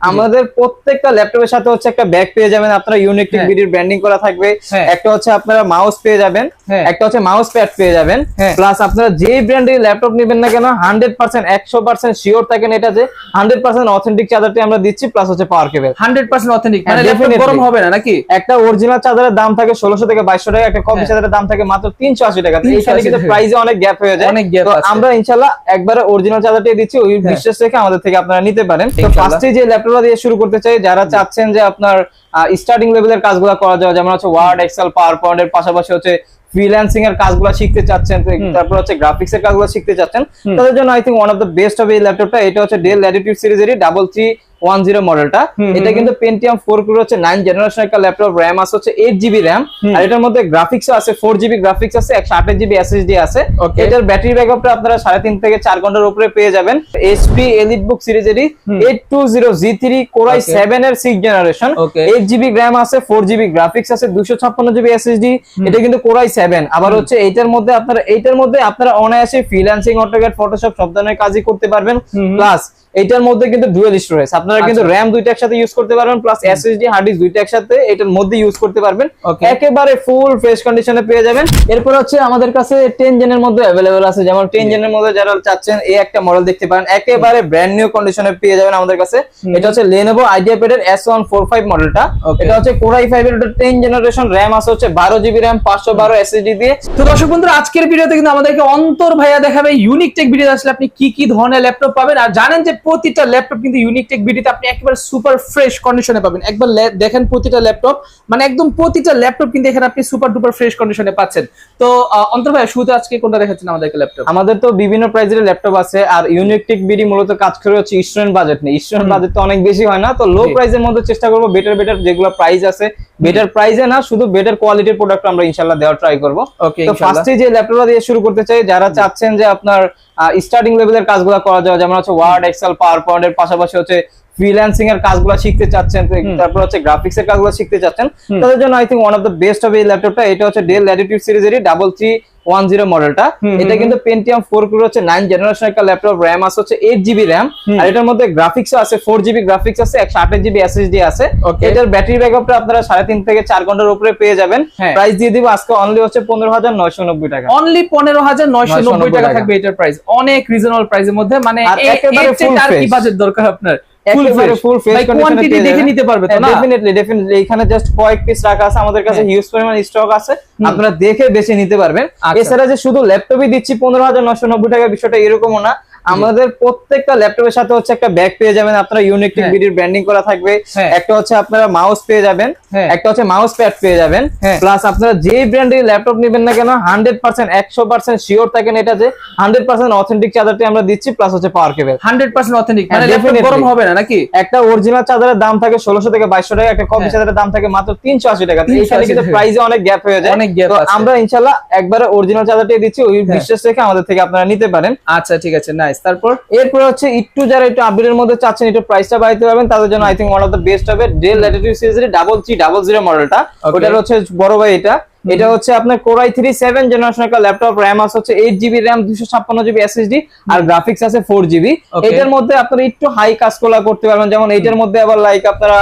আমাদের প্রত্যেকটা ল্যাপটপের সাথে হচ্ছে একটা ব্যাগ পেয়ে যাবেন আপনারা ইউনিক হ্যাঁ। বিডির ব্র্যান্ডিং করা থাকবে হ্যাঁ। একটা হচ্ছে আপনারা মাউস পেয়ে যাবেন হ্যাঁ। একটা হচ্ছে মাউস প্যাড পেয়ে যাবেন হ্যাঁ। প্লাস আপনারা যেই ব্র্যান্ডের ল্যাপটপ নেবেন না কেন হান্ড্রেড পার্সেন্ট একশো পার্সেন্ট শিওর থাকেন এটা যে হান্ড্রেড পার্সেন্ট অথেন্টিক চার্জারটি আমরা দিচ্ছি প্লাস হচ্ছে power cable hundred percent authentic মানে হ্যাঁ, ল্যাপটপ গরম হবে না নাকি একটা অরিজিনাল চার্জারের দাম থাকে ষোলোশো থেকে বাইশশো টাকা একটা কপি হ্যাঁ। চার্জারের দাম থাকে মাত্র তিনশো আশি টাকা তো 380 এখানে কিন্তু। প্রাইসে অনেক গ্যাপ হয়ে যায় অনেক আছে। আমরা ইনশাল্লাহ একবারে অরিজিনাল চার্জারটি দিচ্ছি ওই হ্যাঁ। বিশ্বাস রেখে আমাদের থেকে আপনারা নিতে পারেন তো ফার্স্টে যে ল্যাপটপটা দিয়ে শুরু করতে চাই যারা চাচ্ছেন যে আপনার স্টার্টিং লেভেলের কাজগুলো করা যায় যেমন হচ্ছে ওয়ার্ড এক্সেল পাওয়ার পয়েন্ট এর পাশাপাশি হচ্ছে ফ্রিল্যান্সিং এর কাজগুলো শিখতে চাচ্ছেন তারপর হচ্ছে গ্রাফিক্স এর কাজগুলো শিখতে চাচ্ছেন তাদের জন্য I think one of the best of এই ল্যাপটপটা এটা হচ্ছে ডেল ল্যাটিটিউড সিরিজেরই ডাবল থ্রি ওয়ান জিরো মডেলটা এটা কিন্তু পেন্টিয়াম ফোর করে হচ্ছে নাইন জেনারেশন একটা ল্যাপটপ র্যাম আছে হচ্ছে এইট জিবি র্যাম আর এটার মধ্যে গ্রাফিক্স আছে ফোর জিবি গ্রাফিক্স আছে একশো আঠাশ জিবি এসএসডি আছে। এটার ব্যাটারি ব্যাকআপটা আপনারা সাড়ে তিন থেকে চার ঘণ্টার উপরে পেয়ে যাবেন। HP Elite book সিরিজেরই। Eight two zero G three core i seven এর six generation eight GB RAM আছে ফোর জিবি গ্রাফিক্স আছে দুশো ছাপ্পান্ন জিবি এস এসএসডি এটা কিন্তু কোরাই সেভেন আবার হচ্ছে এইটার মধ্যে আপনারা এইটার মধ্যে আপনারা অনায়াসে ফ্রিল্যান্সিং অটোক্যাড ফটোশপ সব ধরনের কাজই করতে পারবেন। প্লাস এইটার মধ্যে কিন্তু ডুয়েল স্টোরেজ আপনারা কিন্তু আচ্ছা। র্যাম দুইটা একসাথে ইউজ করতে পারবেন প্লাস এসএসডি হার্ড ডিস্ক দুইটা একসাথে এটার মধ্যে ইউজ করতে পারবেন। একেবারে ফুল ফ্রেশ কন্ডিশনে পেয়ে যাবেন। এরপর হচ্ছে আমাদের কাছে টেন জেনের মধ্যে অ্যাভেলেবেল আছে। যেমন টেন জেনের মধ্যে যারা চাচ্ছেন এই একটা মডেল দেখতে পারেন। একেবারে ব্র্যান্ড নিউ কন্ডিশনে পেয়ে যাবেন আমাদের কাছে। এটা হচ্ছে এস ওয়ান ফোর ফাইভ মডেলটা Okay. এটা হচ্ছে কোরাই ফাইভ এর টেন জেনারেশন র্যাম আছে হচ্ছে বারো জিবি র্যাম পাঁচশো বারো এসএসডি দিয়ে। তো দর্শক বন্ধুরা আজকের ভিডিওতে কিন্তু আমাদেরকে অন্তর ভাইয়া দেখাবে। ইউনিক টেক ভিডিও আসলে আপনি কি কি ধরনের ল্যাপটপ পাবেন। আর জানেন যে প্রতিটা ল্যাপটপ কিন্তু ইউনিক টেক ভিডিওতে আপনি একেবারে সুপার ফ্রেশ কন্ডিশনে পাবেন। একবার দেখেন প্রতিটা ল্যাপটপ মানে একদম প্রতিটা ল্যাপটপ কিন্তু এখানে আপনি সুপার ডুপার ফ্রেশ কন্ডিশনে পাচ্ছেন। তো অন্তর ভাইয়া শুরুতে আজকে কোনটা দেখাচ্ছেন আমাদেরকে ল্যাপটপ আমাদের তো বিভিন্ন প্রাইজের ল্যাপটপ আছে আর ইউনিকটিক বিডি মূলত কাজ করে হচ্ছে স্টুডেন্ট বাজেট নেই স্টুডেন্ট বাজেট তো অনেক বেশি হয় না তো লো জি। প্রাইসের মধ্যে চেষ্টা করব বেটার বেটার যেগুলো প্রাইস আছে বেটার প্রাইসে না শুধু বেটার কোয়ালিটির প্রোডাক্ট আমরা ইনশাল্লাহ দেওয়ার ট্রাই করব। ওকে তো ফার্স্টে যে ল্যাপটপটা দিয়ে শুরু করতে চাই যারা চাচ্ছেন যে আপনার স্টার্টিং লেভেলের কাজগুলো করা যায় যেমন হচ্ছে ওয়ার্ড এক্সেল পাওয়ার পয়েন্টের পাশাপাশি হচ্ছে ফ্রিল্যান্সিং এর কাজগুলো শিখতে চাচ্ছেন তারপর হচ্ছে গ্রাফিক্স এর কাজগুলো শিখতে চাচ্ছেন তাদের জন্য I think one of the best হবে এই ল্যাপটপটা এটা হচ্ছে ডেল ল্যাটিটিউড সিরিজেরই ডাবল থ্রি ওয়ান জিরো মডেলটা এটা কিন্তু পেন্টিয়াম ফোর করে হচ্ছে নাইন জেনারেশন একটা ল্যাপটপ র্যাম আছে হচ্ছে এইট জিবি র্যাম আর এটার মধ্যে গ্রাফিক্স আছে ফোর জিবি গ্রাফিক্স আছে একশো আঠাশ জিবি এসএসডি আছে। এটার ব্যাটারি ব্যাকআপটা আপনারা সাড়ে তিন থেকে চার ঘণ্টার উপরে পেয়ে যাবেন। হ্যাঁ। প্রাইস দিয়ে দিব আজকে অনলি হচ্ছে পনেরো হাজার নয়শো নব্বই টাকা। অনলি পনেরো হাজার নয়শো নব্বই টাকা। থাকবে এটার প্রাইস অনেক রিজনেবল প্রাইসের মধ্যে মানে একেবারে কি বাজেট দরকার আপনার? একেবারে full fresh condition এ কোয়ান্টিটি দেখে নিতে পারবে তো না? ডেফিনেটলি ডেফিনেটলি এখানে জাস্ট কয়েক পিস রাখা আছে আমাদের কাছে হ্যাঁ। হিউজ পরিমাণ স্টক আছে। আপনারা দেখে বেছে নিতে পারবেন। আচ্ছা। এছাড়া যে শুধু ল্যাপটপই দিচ্ছি পনেরো হাজার নশো নব্বই টাকা বিষয়টা এরকমও না। আমাদের প্রত্যেকটা ল্যাপটপের সাথে হচ্ছে একটা ব্যাগ পেয়ে যাবেন আপনারা ইউনিক হ্যাঁ। বিডির ব্র্যান্ডিং করা থাকবে হ্যাঁ। একটা হচ্ছে আপনারা মাউস পেয়ে যাবেন হ্যাঁ। একটা হচ্ছে মাউস প্যাড পেয়ে যাবেন হ্যাঁ। প্লাস আপনারা যেই ব্র্যান্ডের ল্যাপটপ নেবেন না কেন হান্ড্রেড পার্সেন্ট একশো পার্সেন্ট শিওর থাকেন এটা যে হান্ড্রেড পার্সেন্ট অথেন্টিক চার্জারটি আমরা দিচ্ছি প্লাস হচ্ছে power cable hundred percent authentic মানে হ্যাঁ, ল্যাপটপ গরম হবে না নাকি একটা অরিজিনাল চার্জারের দাম থাকে ষোলোশো থেকে বাইশশো টাকা একটা কপি হ্যাঁ। চার্জারের দাম থাকে মাত্র তিনশো আশি টাকা তো 380 এখানে কিন্তু প্রাইসে অনেক গ্যাপ হয়ে যায় অনেক আছে। আমরা ইনশাল্লাহ একবারে অরিজিনাল চার্জারটি দিচ্ছি ওই হ্যাঁ। বিশ্বাস রেখে আমাদের থেকে আপনারা নিতে পারেন আচ্ছা ঠিক আছে নাইস তারপর এরপর হচ্ছে একটু যারা একটু আপডেটের মধ্যে চাচ্ছেন একটু প্রাইসটা বাড়াইতে পারবেন তাদের জন্য I think one of the best হবে। ডেল ল্যাটিটিউড সিরিজের ডাবল থ্রি ডাবল জিরো মডেলটা ওটা ওটার হচ্ছে বড় ভাই এটা। এটা হচ্ছে আপনার core i three seven generation একটা ল্যাপটপ র্যাম আছে হচ্ছে এইট জিবি র্যাম দুশো ছাপ্পান্ন জিবি আর গ্রাফিক্স আছে ফোর জিবি এটার মধ্যে আপনারা একটু হাই কাজগুলা করতে পারবেন যেমন এটার মধ্যে আবার লাইক আপনারা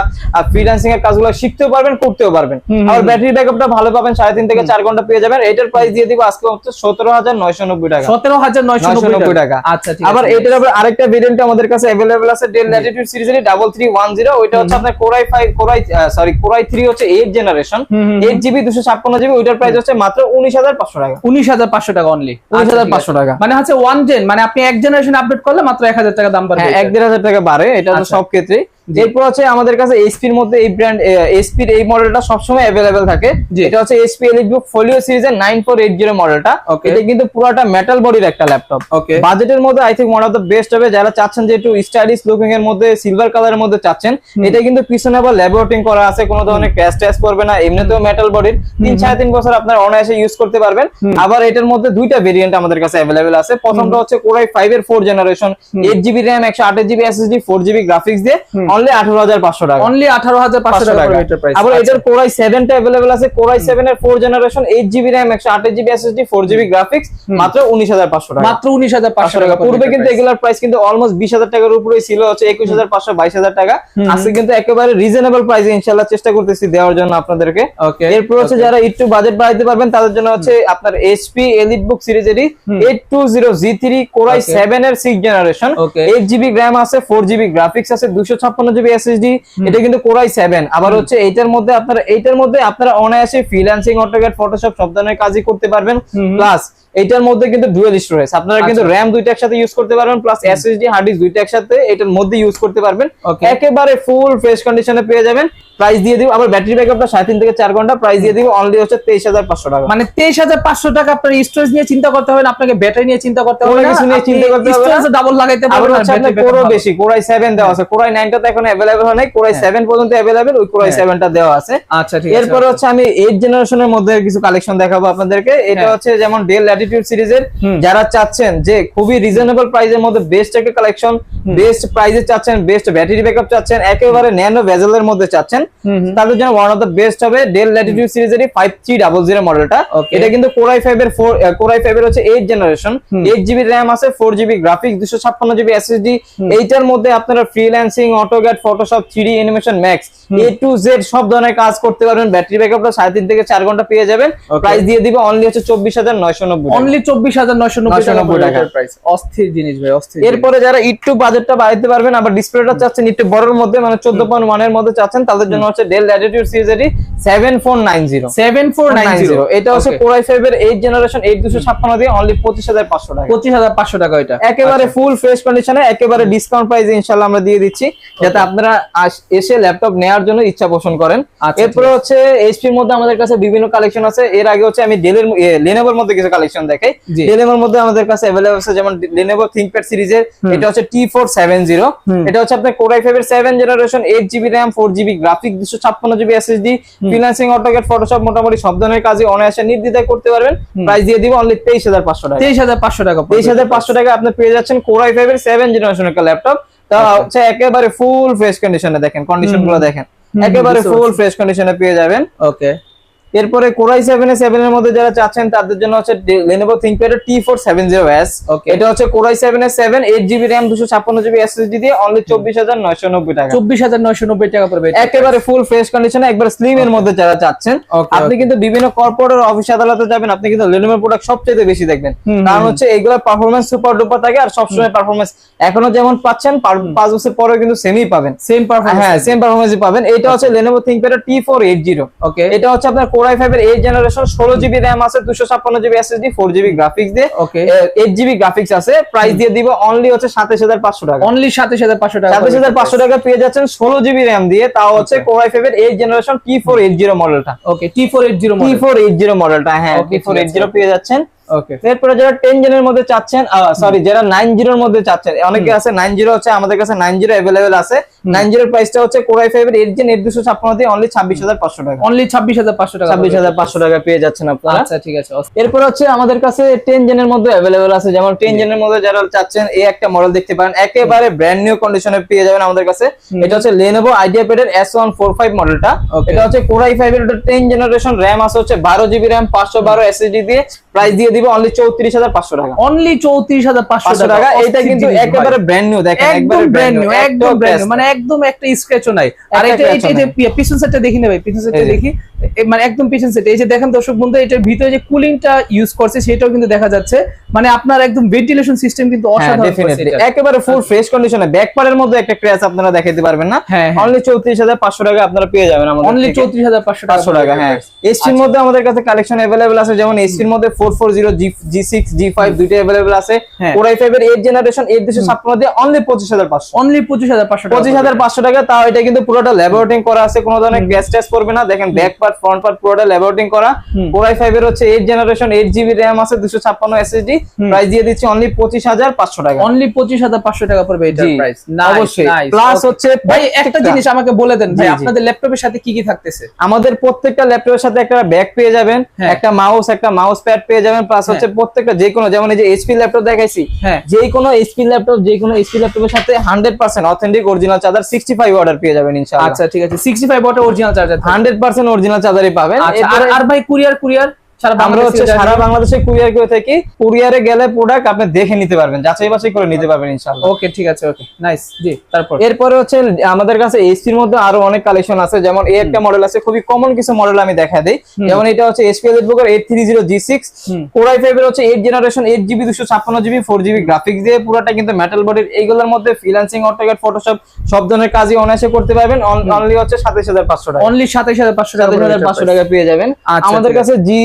ফ্রিল্যান্সিং এর কাজগুলো শিখতেও পারবেন করতেও পারবেন। আর ব্যাটারি ব্যাকআপটা ভালো পাবেন সাড়ে তিন থেকে চার ঘণ্টা পেয়ে যাবেন। এটার প্রাইস দিয়ে দিব আজকে হচ্ছে সতেরো হাজার নয়শো নব্বই টাকা। সতেরো হাজার নয়শো নব্বই টাকা। আচ্ছা আবার এটার আবার আরেকটা ভেরিয়েন্ট আমাদের কাছে অ্যাভেলেবল আছে ডেল ল্যাটিটিউড সিরিজের ডাবল থ্রি ওয়ান জিরো ওইটা হচ্ছে আপনার core i five core i sorry core i three হচ্ছে এইট জেনারেশন এইট জিবি দুশো ছাপ্পান্ন জিবি ওইটার প্রাইস হচ্ছে মাত্র উনিশ হাজার পাঁচশো টাকা উনিশ হাজার পাঁচশো টাকা অনলি 19,500 টাকা। মানে হচ্ছে ওয়ান জেন মানে আপনি এক জেনারেশন আপডেট করলে মাত্র এক হাজার টাকা দাম পারবে হ্যাঁ এক দেড় হাজার টাকা বাড়ে এটা তো আচ্ছা। সব ক্ষেত্রেই জি। এরপর হচ্ছে আমাদের কাছে এইচপির মধ্যে এই ব্র্যান্ড এইচপির এই মডেলটা সবসময় অ্যাভেলেবেল থাকে। এটা হচ্ছে এইচপি এলিটবুক ফোলিও সিরিজের নাইন ফোর এইট জিরো মডেলটা এটা কিন্তু পুরোটা মেটাল বডির একটা ল্যাপটপ ওকে বাজেটের মধ্যে I think one of the best হবে। যারা চাচ্ছেন যে একটু স্টাইলিশ লুকিং এর মধ্যে সিলভার কালারের মধ্যে চাচ্ছেন এটা কিন্তু পিছনে আবার ল্যাবোরেটিং করা আছে। কোনো ধরনের ক্র্যাশ ট্যাশ করবে না। এমনিতেও মেটাল বডির তিন সাড়ে তিন বছর আপনার অনায়াসে ইউজ করতে পারবেন। আবার এটার মধ্যে দুইটা ভেরিয়েন্ট আমাদের কাছে অ্যাভেলেবেল আছে। প্রথমটা হচ্ছে কোরাই ফাইভ এর four generation eight GB RAM একশো আঠাশ GB SSD four GB graphics দিয়ে। অনলি আঠারো হাজার পাঁচশো টাকা। অনলি আঠারো হাজার পাঁচশো টাকা এটার আবার কোরাই সেভেনটা অ্যাভেলেবল আছে। এর four generation eight GB RAM একশো আঠাশ GB SSD four GB graphics মাত্র উনিশ হাজার পাঁচশো টাকা। মাত্র উনিশ হাজার পাঁচশো পাঁচশো টাকা পূর্বে কিন্তু এগুলার প্রাইস কিন্তু অলমোস্ট বিশ হাজার টাকার উপরে ছিল হচ্ছে একুশ হাজার পাঁচশো বাইশ হাজার টাকা। আজকে কিন্তু একেবারে রিজনেবল প্রাইসে ইনশাল্লাহ চেষ্টা করতেছি দেওয়ার জন্য আপনাদেরকে। এরপর হচ্ছে যারা একটু বাজেট বাড়াইতে পারবেন তাদের জন্য হচ্ছে আপনার HP Elite book সিরিজেরই eight two zero G three core i Okay. Seven এর six generation Okay. Eight GB RAM আছে ফোর জিবি গ্রাফিক্স আছে দুশো ছাপ্পান্ন জিবি এসএসডি এটা কিন্তু কোরাই সেভেন আবার হচ্ছে এইটার মধ্যে আপনারা এইটার মধ্যে আপনারা অনায়াসে ফ্রিল্যান্সিং অটোক্যাড ফটোশপ সব ধরনের কাজই করতে পারবেন। প্লাস এটার মধ্যে কিন্তু ডুয়েল স্টোরেজ আপনারা কিন্তু আচ্ছা। র্যাম দুইটা একসাথে ইউজ করতে পারবেন প্লাস এসএসডি হার্ড ডিস্ক দুইটা একসাথে এটার মধ্যে ইউজ করতে পারবেন। একেবারে ফুল ফ্রেশ কন্ডিশনে পেয়ে যাবেন। প্রাইস দিয়ে দিব আবার ব্যাটারি ব্যাকআপটা সাড়ে তিন থেকে চার ঘণ্টা প্রাইস দিয়ে দিব অনলি হচ্ছে তেইশ হাজার পাঁচশো টাকা মানে তেইশ হাজার পাঁচশো টাকা আপনার স্টোরেজ নিয়ে চিন্তা করতে হবে না আপনাকে ব্যাটারি নিয়ে চিন্তা করতে হবে কিছু নিয়ে চিন্তা করতে হবে। ডাবল লাগাইতে পারবেন আপনার কোরো বেশি কোরাই সেভেন দেওয়া আছে কোরাই নাইনটা তো এখন অ্যাভেলেবেল হয় নাই কোরাই সেভেন পর্যন্ত অ্যাভেলেবেল ওই কোরাই হ্যাঁ। সেভেনটা দেওয়া আছে আচ্ছা ঠিক আছে এরপরে হচ্ছে আমি এইট জেনারেশনের মধ্যে কিছু কালেকশন দেখাবো আপনাদেরকে এটা হ্যাঁ। হচ্ছে যেমন ডেল ল্যাটিটিউড সিরিজের যারা চাচ্ছেন যে খুবই রিজনেবল প্রাইসের মধ্যে বেস্ট একটা কালেকশন বেস্ট প্রাইসে চাচ্ছেন বেস্ট ব্যাটারি ব্যাকআপ চাচ্ছেন একেবারে ন্যানো ভেজেলের মধ্যে চাচ্ছেন। তাদের জন্য ওয়ান অফ দ্য বেস্ট হবে ডেল ল্যাটিটিউড সিরিজের ফাইভ থ্রি ডাবল জিরো মডেলটা এটা কিন্তু কোরাই ফাইভ এর ফোর কোরাই ফাইভ এর হচ্ছে eight generation eight GB RAM আছে ফোর জিবি গ্রাফিক্স দুশো ছাপ্পান্ন জিবি এসএসডি এইটার মধ্যে আপনারা freelancing AutoCAD Photoshop three animation max A to Z সব ধরনের কাজ করতে পারবেন। ব্যাটারি ব্যাকআপটা সাড়ে তিন থেকে চার ঘণ্টা পেয়ে যাবেন। প্রাইস দিয়ে দিবে অনলি হচ্ছে চব্বিশ হাজার নয়শো নব্বই অনলি চব্বিশ হাজার নয়শো নব্বই টাকা 990 প্রাইস অস্থির জিনিস ভাই অস্থির এরপরে যারা একটু বাজেটটা বাড়াইতে পারবেন আবার ডিসপ্লেটা চাচ্ছেন একটু বড়র মধ্যে মানে চোদ্দ পয়েন্ট ওয়ানের মধ্যে চাচ্ছেন তাদের জন্য হচ্ছে Dell Latitude সিরিজেরই seven four nine zero seven four nine zero এটা হচ্ছে কোরাই ফাইভ এর এইট জেনারেশন এইট দুশো ছাপ্পান্ন দিয়ে অনলি পঁচিশ হাজার পাঁচশো টাকা। পঁচিশ হাজার পাঁচশো টাকা এটা একেবারে ফুল ফ্রেশ কন্ডিশনে একেবারে ডিসকাউন্ট প্রাইসে ইনশাআল্লাহ আমরা দিয়ে দিচ্ছি। যাতে আপনারা এসে ল্যাপটপ জন্য ইচ্ছা পোষণ করেন। আচ্ছা, এরপরে হচ্ছে এইচপির মধ্যে আমাদের কাছে বিভিন্ন কালেকশন আছে। এর আগে হচ্ছে আমি ডেলের লেনোভোর মধ্যে কিছু কালেকশন দেখাই। জি। মধ্যে আমাদের কাছে আছে যেমন লেনোভো থিংকপ্যাড সিরিজের এটা হচ্ছে T four seven zero hmm. এটা হচ্ছে আপনার কোরাই ফাইভ এর seven generation eight GB RAM four GB graphic দুশো ছাপ্পান্ন GB SSD freelancing AutoCAD Photoshop মোটামুটি সব ধরনের কাজে অনায়াসে নির্দ্বিধায় করতে পারবেন। প্রাইস দিয়ে দিব অনলি তেইশ হাজার পাঁচশো টাকা। তেইশ হাজার পাঁচশো টাকা তেইশ হাজার পাঁচশো টাকা আপনি পেয়ে যাচ্ছেন কোরাই ফাইভ এর সেভেন জেনারেশন একটা ল্যাপটপ তা হচ্ছে একেবারে ফুল ফ্রেশ কন্ডিশনে দেখেন কন্ডিশনগুলো দেখেন। একেবারে ফুল ফ্রেশ কন্ডিশনে পেয়ে যাবেন। ওকে এরপরে কোরাই সেভেন এ সেভেন এর মধ্যে যারা চাচ্ছেন তাদের জন্য হচ্ছে Lenovo ThinkPad T four seven zero S. এটা হচ্ছে কোরাই সেভেন এ সেভেন এইট জিবি র্যাম দুশো ছাপ্পান্ন জিবি এসএসডি দিয়ে অনলি চব্বিশ হাজার নয়শো নব্বই টাকা। চব্বিশ হাজার নয়শো নব্বই টাকা পড়বে একেবারে ফুল ফ্রেশ কন্ডিশনে একবার স্লিম এর মধ্যে যারা চাচ্ছেন আপনি কিন্তু বিভিন্ন কর্পোরেট অফিস আদালতে যাবেন আপনি কিন্তু লেনোভোর প্রোডাক্ট সবচেয়ে বেশি দেখবেন। কারণ হচ্ছে এগুলোর পারফরমেন্স সুপার ডুপার থাকে আর সবসময় পারফরমেন্স এখনও যেমন পাচ্ছেন পাঁচ বছর পরে কিন্তু সেমই পাবেন। সেম পারফরমেন্স হ্যাঁ সেম পারফরমেন্সই পাবেন। এটা হচ্ছে Lenovo ThinkPad T four eight zero okay এটা হচ্ছে আপনার কোরাই ফাইভ এর এইট জেনারেশন ষোলো জিবি র্যাম আছে দুশো ছাপ্পান্ন GB SSD four GB graphics দিয়ে। এইট জিবি গ্রাফিক্স আছে প্রাইস দিয়ে দিব অনলি হচ্ছে সাতাশ হাজার পাঁচশো টাকা। অনলি সাতাশ হাজার পাঁচশো টাকা সাতাশ হাজার পাঁচশো টাকা পেয়ে যাচ্ছেন ষোলো জিবি র্যাম দিয়ে তাও হচ্ছে কোরাই ফাইভ এর eight generation T four eight zero মডেলটা okay T four eight zero T four eight zero মডেলটা হ্যাঁ টি ফোর এইট জিরো পেয়ে যাচ্ছেন। এরপরে যারা টেন জেনের মধ্যে চাচ্ছেন সরি যারা নাইন জিরোর মধ্যে চাচ্ছেন অনেকে আছে নাইন জিরো হচ্ছে আমাদের কাছে নাইন জিরো অ্যাভেলেবেল আছে। নাইন জিরোর প্রাইসটা হচ্ছে কোরাই ফাইভ এর জেন এইট দুশো ছাপ্পান্ন দিয়ে অনলি ছাব্বিশ হাজার পাঁচশো টাকা। অনলি ছাব্বিশ হাজার পাঁচশো টাকা ছাব্বিশ হাজার পাঁচশো টাকা পেয়ে যাচ্ছেন আপনারা। আচ্ছা ঠিক আছে এরপর হচ্ছে আমাদের কাছে টেন জেনের মধ্যে অ্যাভেলেবেল আছে। যেমন টেন জেনের মধ্যে যারা চাচ্ছেন এই একটা মডেল দেখতে পারেন। একেবারে ব্র্যান্ড নিউ কন্ডিশনে পেয়ে যাবেন আমাদের কাছে। এটা হচ্ছে লেনোভো আইডিয়া প্যাড এর এস ওয়ান ফোর ফাইভ মডেলটা এটা হচ্ছে কোরাই ফাইভ এর টেন জেনারেশন র্যাম আছে হচ্ছে বারো জিবি র্যাম পাঁচশো বারো এসএসডি দিয়ে প্রাইস দিয়ে দিবে অনলি চৌত্রিশ হাজার পাঁচশো টাকা। অনলি চৌত্রিশ হাজার পাঁচশো টাকা। এটা কিন্তু একেবারে ব্র্যান্ড নিউ দেখেন একদম ব্র্যান্ড নিউ একদম ব্র্যান্ড মানে একদম একটা স্ক্র্যাচও নাই। আর এটা এটা পিছন সেটটা দেখি না ভাই পিছন সেটটা দেখি। মানে একদম পিছন সেট এই যে দেখেন দর্শক বন্ধু এটার ভিতরে যে কুলিংটা ইউজ করছে সেটাও কিন্তু দেখা যাচ্ছে। মানে আপনার একদম ভেন্টিলেশন সিস্টেম কিন্তু হ্যাঁ, অসাধারণ একেবারে ফুল ফ্রেশ কন্ডিশনে ব্যাক পারের মধ্যে একটা ক্র্যাচ আপনারা দেখাতে পারবেন না। হ্যাঁ, হ্যাঁ। অনলি 34500 টাকা আপনারা পেয়ে যাবেন আমাদের অনলি 34500 টাকা হ্যাঁ। এসটির মধ্যে আমাদের কাছে কালেকশন अवेलेबल আছে। যেমন এসটির মধ্যে 440 G6 G5 দুটো अवेलेबल আছে। Core i5 এর 8 জেনারেশন 8 256 দিয়ে অনলি 25500 অনলি 25500 টাকা টাকা তাও এটা কিন্তু পুরোটা ল্যাবরেটরিং করা আছে ধরনের গ্যাস টেস্ট করবে না। দেখেন ব্যাক পার্ট ফ্রন্ট পার্ট পুরোটা ল্যাবরেটরিং করা। এর হচ্ছে 8 জেনারেশন RAM আছে 256 SSD প্রাইস দিয়ে দিচ্ছি অনলি 25500 টাকা। অনলি 25500 টাকা পড়বে এটার প্রাইস অবশ্যই। প্লাস হচ্ছে ভাই একটা জিনিস আমাকে বলে দেন ভাই আপনাদের ল্যাপটপের সাথে কি কি থাকতেছে? আমাদের প্রত্যেকটা ল্যাপটপের সাথে একটা ব্যাগ পেয়ে যাবেন হ্যাঁ। একটা মাউস একটা মাউস প্যাড পেয়ে যাবেন প্লাস হ্যাঁ। হচ্ছে প্রত্যেকটা যে কোনো যেমন এই যে এইচপি ল্যাপটপ দেখাইছি হ্যাঁ। যে কোনো এইচপি ল্যাপটপ যে কোনো এইচপি ল্যাপটপের সাথে 100% অথেন্টিক অরিজিনাল চার্জার পেয়ে যাবেন ইনশাআল্লাহ। আচ্ছা ঠিক আছে। সিক্সটি ফাইভ ওয়াটের original charger hundred percent original চার্জারই পাবেন। আচ্ছা আর ভাই কুরিয়ার কুরিয়ার আমরা হচ্ছে সারা বাংলাদেশে কুরিয়ার করে থাকি। কুরিয়ারে গেলে প্রোডাক্ট আপনি দেখে নিতে পারবেন যাচাই বাছাই করে নিতে পারবেন ইনশাআল্লাহ। ওকে ঠিক আছে ওকে নাইস জি তারপর? এরপরে হচ্ছে আমাদের কাছে এসপির মধ্যে আরও অনেক কালেকশন আছে যেমন এই একটা মডেল আছে খুবই কমন কিছু মডেল আমি দেখা দিই। যেমন এটা হচ্ছে SP eight three zero G six hmm. Core i five হচ্ছে এইট জেনারেশন এইট জিবি দুশো ছাপ্পান্ন জিবি ফোর জিবি গ্রাফিক্স দিয়ে পুরোটা কিন্তু মেটাল বডির এইগুলোর মধ্যে ফ্রিল্যান্সিং অটোক্যাড ফটোশপ সব ধরনের কাজই অনায়াসে করতে পারবেন। অনলি হচ্ছে সাতাইশ হাজার পাঁচশো টাকা। অনলি সাতাইশ হাজার পাঁচশো টাকা হাজার পাঁচশো টাকা পেয়ে যাবেন। আচ্ছা, আমাদের কাছে জি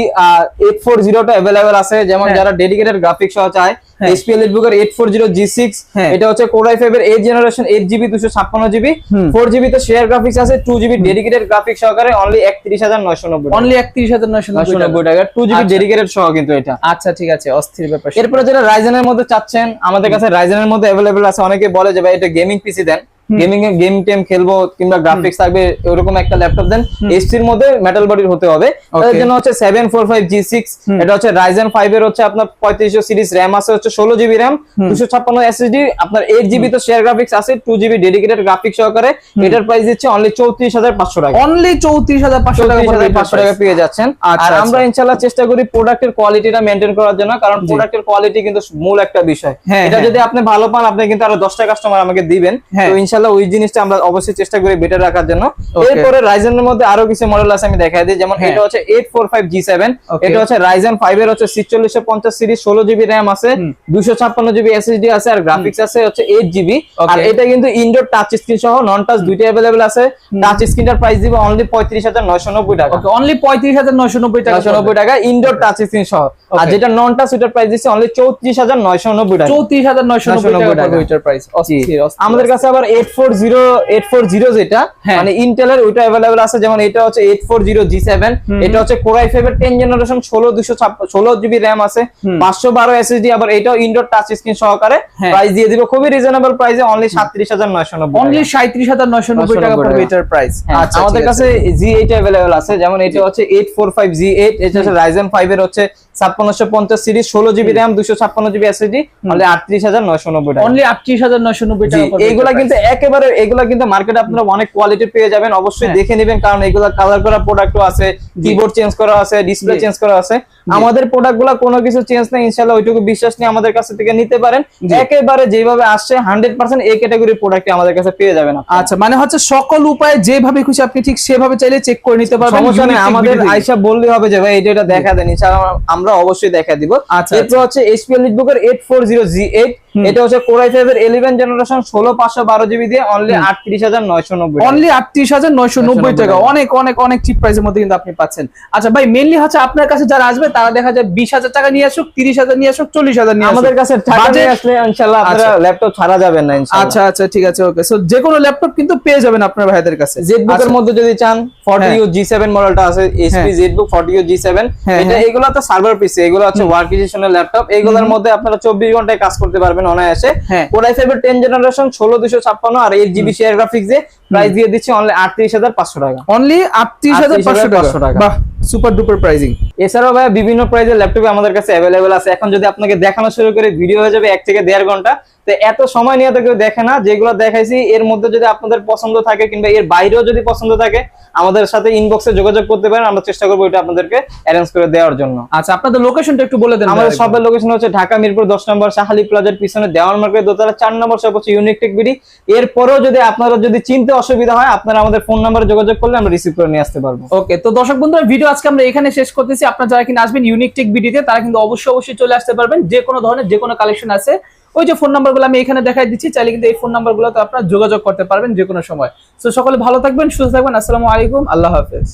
এইট ফোর জিরোটা অ্যাভেলেবেল আছে যেমন হ্যাঁ। যারা ডেডিকেটেড গ্রাফিক্স সহ চায়। SP এলিটবুকের eight four zero G six. এটা হচ্ছে কোরাই ফাইভ এর এইট জেনারেশন এইট জিবি দুশো ছাপ্পান্ন জিবি। ফোর জিবি তে শেয়ার গ্রাফিক্স আছে টু জিবি ডেডিকেটেড গ্রাফিক্স সহকারে অনলি একত্রিশ হাজার নয়শো নব্বই অনলি একত্রিশ হাজার নয়শো নব্বই টাকা টু জিবি। ডেডিকেটেড সহ কিন্তু এটা আচ্ছা ঠিক আছে অস্থির ব্যাপার এরপরে যেটা রাইজেনের মধ্যে চাচ্ছেন আমাদের কাছে রাইজেনের মধ্যে অ্যাভেলেবেল আছে অনেকে বলে যে ভাই এটা গেমিং পিসি দেন গেমিং এ গেম টেম খেলব কিংবা গ্রাফিক্স থাকবে এরকম একটা ল্যাপটপ দেন মধ্যে মেটাল বডির হতে হবে। তাদের জন্য হচ্ছে seven four five G six এটা হচ্ছে রাইজেন ফাইভ এর হচ্ছে আপনার পঁয়ত্রিশশো সিরিজ র্যাম আছে হচ্ছে ষোলো জিবি র্যাম দুশো ছাপ্পান্ন এসএসডি আপনার এইট জিবি তো শেয়ার গ্রাফিক্স আছে টু জিবি ডেডিকেটেড গ্রাফিক্স সহকারে এটার প্রাইস দিচ্ছে অনলি চৌত্রিশ হাজার পাঁচশো টাকা। অনলি চৌত্রিশ হাজার পাঁচশো টাকা পাঁচশো টাকা পেয়ে যাচ্ছেন। আচ্ছা, আর আচ্ছা। আমরা ইনশাল্লাহ চেষ্টা করি প্রোডাক্টের কোয়ালিটিটা মেনটেন করার জন্য কারণ প্রোডাক্টের কোয়ালিটি কিন্তু মূল একটা বিষয়। হ্যাঁ, এটা হ্যাঁ। যদি আপনি ভালো পান আপনি কিন্তু আরও দশটা কাস্টমার আমাকে দিবেন। হ্যাঁ। তো ইনশাল্লাহ ওই জিনিসটা আমরা অবশ্যই চেষ্টা করি বেটার রাখার জন্য. এরপরে রাইজেনের মধ্যে আরও কিছু মডেল আছে আমি দেখাই দিই। যেমন হ্যাঁ। এটা হচ্ছে eight four five G seven Okay. এটা হচ্ছে রাইজেন ফাইভ এর হচ্ছে সিচল্লিশশো পঞ্চাশ সিরিজ ষোলো জিবি র্যাম আছে হুম। দুশো ছাপ্পান্ন জিবি এসএসডি আছে আর গ্রাফিক্স আছে হচ্ছে এইট জিবি আর এটা কিন্তু ইনডোর টাচ স্ক্রিন সহ নন টাচ দুইটা অ্যাভেলেবেল আছে টাচ স্ক্রিনটার প্রাইস দিব অনলি পঁয়ত্রিশ হাজার নয়শো নব্বই টাকা। ওকে অনলি পঁয়ত্রিশ হাজার নয়শো নব্বই টাকা নয়শো নব্বই টাকা ইনডোর টাচ স্ক্রিন সহ। আর যেটা নন টাচ ওটার প্রাইস দিচ্ছে অনলি চৌত্রিশ হাজার নয়শো নব্বই টাকা। চৌত্রিশ হাজার নয়শো নব্বই টাকা টাকা। প্রাইস। আমাদের কাছে আবার eight four zero eight four zero যেটা। মানে ইন্টেলের ওইটা অ্যাভেলেবেল আছে যেমন এটা হচ্ছে এটা এর জেনারেশন আছে আবার এটাও ইনডোর টাচ স্ক্রিন সহকারে। প্রাইস দিয়ে দিব খুবই রিজনেবল প্রাইসে অনলি সাতত্রিশ হাজার নয়শো নব্বই অনলি সাঁত্রিশ হাজার নয়শো নব্বই টাকা পড়বে এটার প্রাইস আচ্ছা আমাদের কাছে জি এইট অ্যাভেলেবেল আছে যেমন এটা হচ্ছে eight four five G eight এটা হচ্ছে রাইজেন ফাইভ এর হচ্ছে ছাপ্পান্নশো পঞ্চাশ সিরিজ ষোলো জিবি র্যাম দুশো ছাপ্পান্ন জিবি এসএসডি অনলি আটত্রিশ হাজার নয়শো নব্বই টাকা। অনলি আটত্রিশ হাজার নয়শো নব্বই টাকা এইগুলা কিন্তু একেবারে এগুলা কিন্তু মার্কেটে আপনারা অনেক কোয়ালিটি পেয়ে যাবেন অবশ্যই হ্যাঁ। দেখে নেবেন কারণ এগুলা কালার করা প্রোডাক্টও আছে কিবোর্ড চেঞ্জ করা আছে ডিসপ্লে চেঞ্জ করা আছে। আমাদের প্রোডাক্টগুলা কোনো কিছু চেঞ্জ নেই ইনশাল্লাহ ওইটুকু বিশ্বাস নিয়ে আমাদের কাছ থেকে নিতে পারেন। একেবারে যেভাবে আসছে হান্ড্রেড পার্সেন্ট এই ক্যাটাগরির প্রোডাক্ট আমাদের কাছে পেয়ে যাবেন আচ্ছা মানে হচ্ছে সকল উপায়ে যেভাবে খুশি আপনি ঠিক সেভাবে চাইলে চেক করে নিতে পারবেন আমাদের আইসা বললে হবে যে ভাই এটা দেখা দেন আমরা অবশ্যই দেখা দিব। আচ্ছা, এরপর হচ্ছে এইচপিএল এর eight four zero G eight এটা হচ্ছে কোরাই ফাইভ এর ইলেভেন জেনারেশন ষোলো পাঁচশো বারো জিবি দিয়ে অনলি আটত্রিশ হাজার নয়শো নব্বই অনলি আটত্রিশ হাজার নয়শো নব্বই টাকা। অনেক অনেক অনেক চিপ প্রাইসের মধ্যে কিন্তু আপনি পাচ্ছেন। আচ্ছা ভাই মেনলি হচ্ছে আপনার কাছে যারা আসবে তারা দেখা যায় বিশ হাজার টাকা নিয়ে আসুক তিরিশ হাজার নিয়ে আসুক চল্লিশ হাজার নিয়ে আমাদের কাছে আসলে আপনারা আচ্ছা। ল্যাপটপ ছাড়া যাবেন না আচ্ছা আচ্ছা ঠিক আছে ওকে সো যে কোনো ল্যাপটপ কিন্তু পেয়ে যাবেন আপনার ভাইদের কাছে। আচ্ছা, মধ্যে যদি চান ফর্টি। ইউ জি সেভেন মডেলটা আছে HP. Forty U G seven এটা হ্যাঁ। এগুলো তো সার্ভার পিসি এগুলো হচ্ছে ওয়ার্ক ল্যাপটপ এগুলোর মধ্যে আপনারা চব্বিশ ঘন্টায় কাজ করতে পারবেন। অনায়াসে। হ্যাঁ। কোরাই ফাইভের টেন জেনারেশন ষোলো দুশো ছাপ্পান্ন আর এইট জিবি শেয়ার গ্রাফিক্স দিয়ে প্রাইস দিয়ে দিচ্ছি অনলি আটত্রিশ হাজার পাঁচশো টাকা। অনলি আটত্রিশ হাজার পাঁচশো টাকা। Super duper pricing. এছাড়াও ভাই বিভিন্ন প্রাইজের ল্যাপটপ আমাদের কাছে অ্যাভেলেবেল আছে। এখন যদি আপনাকে দেখানো শুরু করে ভিডিও হয়ে যাবে এক থেকে দেড় ঘণ্টা তো এত সময় নিয়ে তো কেউ দেখে না। যেগুলো দেখাইছি এর মধ্যে যদি আপনাদের পছন্দ থাকে কিংবা এর বাইরেও যদি পছন্দ থাকে আমাদের সাথে ইনবক্সে যোগাযোগ করতে পারেন। আমরা চেষ্টা করব এটা আপনাদেরকে অ্যারেঞ্জ করে দেওয়ার জন্য। আচ্ছা আপনাদের লোকেশনটা একটু বলে দেন আমাদের সবের লোকেশন হচ্ছে ঢাকা মিরপুর দশ নম্বর শাহালি প্লাজার পিছনে দেওয়াল মার্কেট দোতলা চার নম্বর সব হচ্ছে ইউনিক টেক বিডি এরপরেও যদি আপনারা যদি চিনতে অসুবিধা হয় আপনারা আমাদের ফোন নাম্বারে যোগাযোগ করলে আমরা রিসিভ করে নিয়ে আসতে পারব। ওকে তো দর্শক বন্ধুরা ভিডিও আজকে আমরা এখানে শেষ করতেছি। আপনারা যারা কিনা আসবেন ইউনিক টেক বিডিতে তারা কিন্তু অবশ্যই অবশ্যই চলে আসতে পারবেন। যে কোনো ধরনের, যে কোনো কালেকশন আছে। ওই যে ফোন নাম্বারগুলো আমি এখানে দেখাই দিচ্ছি, চাইলে কিন্তু এই ফোন নাম্বারগুলোতে আপনারা যোগাযোগ করতে পারবেন যে কোনো সময়। তো সকলে ভালো থাকবেন, সুস্থ থাকবেন। আসসালামু আলাইকুম, আল্লাহ হাফেজ।